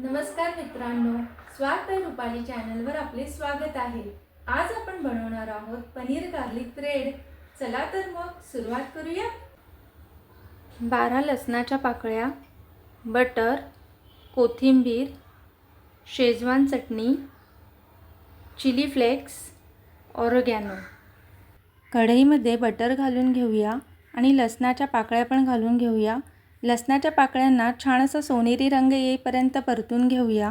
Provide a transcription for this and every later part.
नमस्कार मित्रांनो स्वाद बाय रुपाली चॅनलवर आपले स्वागत आहे. आज आपण बनवणार आहोत पनीर गार्लिक ब्रेड चला तर मग सुरुवात करूया. बारा लसणाच्या पाकळ्या बटर कोथिंबीर शेजवान चटणी चिली फ्लेक्स ऑरोगॅनो. कढईमध्ये बटर घालून घेऊया आणि लसणाच्या पाकळ्या पण घालून घेऊया. लसणाच्या पाकळ्यांना छान असा सोनेरी रंग येईपर्यंत परतून घेऊया.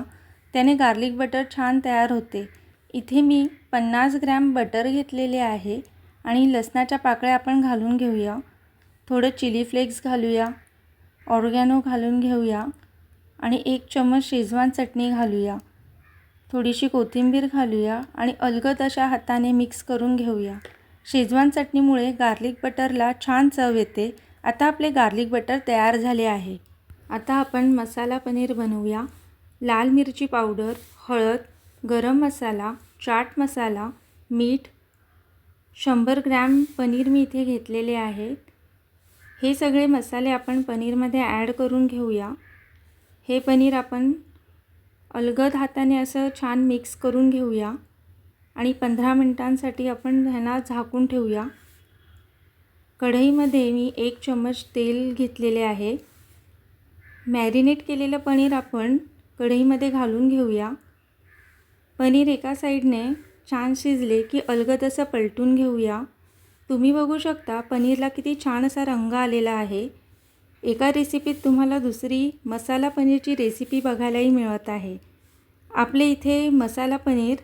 त्याने गार्लिक बटर छान तयार होते. इथे मी पन्नास ग्रॅम बटर घेतलेले आहे आणि लसणाच्या पाकळ्या आपण घालून घेऊया. थोडं चिली फ्लेक्स घालूया. ऑर्गॅनो घालून घेऊया. आणि एक चम्मच शेजवान चटणी घालूया. थोडीशी कोथिंबीर घालूया आणि अलगद अशा हाताने मिक्स करून घेऊया. शेजवान चटणीमुळे गार्लिक बटरला छान चव येते. आता आपले गार्लिक बटर तयार झाले आहे. आता आपण मसाला पनीर बनवूया. लाल मिरची पावडर हळद गरम मसाला चाट मसाला मीठ शंभर ग्रॅम पनीर मी इथे घेतलेले आहेत हे सगळे मसाले आपण पनीरमध्ये ॲड करून घेऊया. हे पनीर आपण अलगद हाताने असं छान मिक्स करून घेऊया. आणि पंधरा मिनटांसाठी आपण ह्यांना झाकून ठेवूया. कढईमध्ये मी एक चम्मच तेल घेतलेले आहे. मॅरिनेट केलेलं पनीर आपण कढईमध्ये घालून घेऊया. पनीर एका साईडने छान शिजले की अलगद असं पलटून घेऊया. तुम्ही बघू शकता पनीरला किती छान असा रंग आलेला आहे. एका रेसिपीत तुम्हाला दुसरी मसाला पनीरची रेसिपी बघायलाही मिळत आहे. आपले इथे मसाला पनीर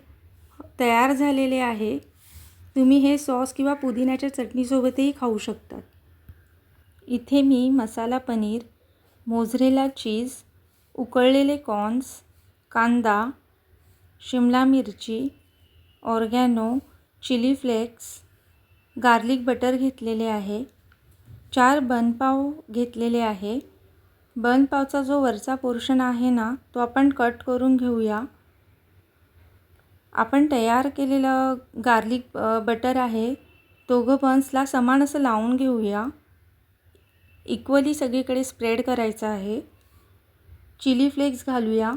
तयार झालेले आहे. तुम्ही हे सॉस किंवा पुदिन्याच्या चटणीसोबतही खाऊ शकतात इथे मी मसाला पनीर मोझरेला चीज उकळलेले कॉर्न्स कांदा शिमला मिरची oregano chilli flakes garlic butter घेतलेले आहे चार बनपाव घेतलेले आहे. बनपावचा जो वरचा पोर्शन आहे ना तो आपण कट करून घेऊया. आपण तयार केलेलं गार्लिक बटर आहे. दोघं बन्सला समान असं लावून घेऊया. इक्वली सगळीकडे स्प्रेड करायचं आहे. चिली फ्लेक्स घालूया.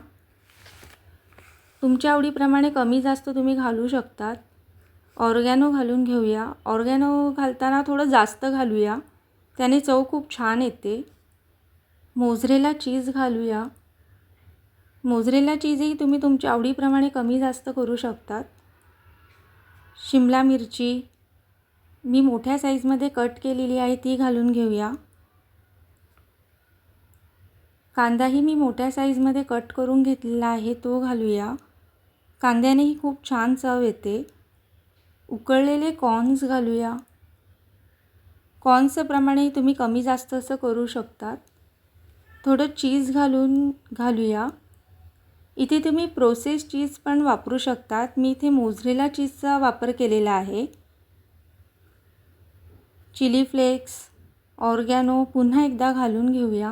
तुमच्या आवडीप्रमाणे कमी जास्त तुम्ही घालू शकतात. ऑर्गॅनो घालून घेऊया. ऑर्गॅनो घालताना थोडं जास्त घालूया. त्याने चव खूप छान येते. मोजरेला चीज घालूया. मोजरेला चीजही तुम्ही तुमच्या आवडीप्रमाणे कमी जास्त करू शकतात. शिमला मिरची मी मोठ्या साईजमध्ये कट केलेली आहे ती घालून घेऊया. कांदाही मी मोठ्या साईजमध्ये कट करून घेतलेला आहे तो घालूया. कांद्यानेही खूप छान चव येते. उकळलेले कॉर्न्स घालूया. कॉर्न्सप्रमाणेही तुम्ही कमी जास्त असं करू शकतात. थोडं चीज घालून घालूया. इथे तुम्ही प्रोसेस चीज पण वापरू शकतात. मी इथे मोझरेला चीजचा वापर केलेला आहे. चिली फ्लेक्स ऑर्गॅनो पुन्हा एकदा घालून घेऊया.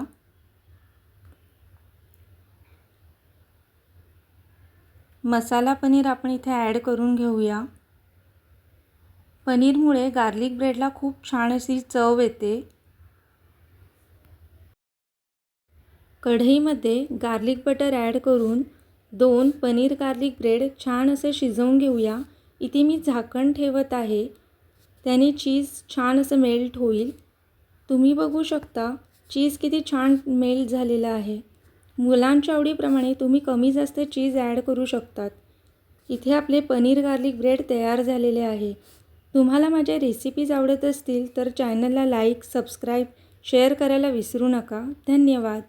मसाला पनीर आपण इथे ॲड करून घेऊया. पनीरमुळे गार्लिक ब्रेडला खूप छान अशी चव येते. कढईमध्ये गार्लिक बटर ॲड करून दोन पनीर गार्लिक ब्रेड छान असे शिजवून घेऊया. इथे मी झाकण ठेवत आहे. त्याने चीज छान असं मेल्ट होईल. तुम्ही बघू शकता चीज किती छान मेल्ट झालेलं आहे. मुलांच्या आवडीप्रमाणे तुम्ही कमी जास्त चीज ॲड करू शकतात. इथे आपले पनीर गार्लिक ब्रेड तयार झालेले आहे. तुम्हाला माझ्या रेसिपीज आवडत असतील तर चॅनलला लाईक सबस्क्राईब शेअर करायला विसरू नका. धन्यवाद.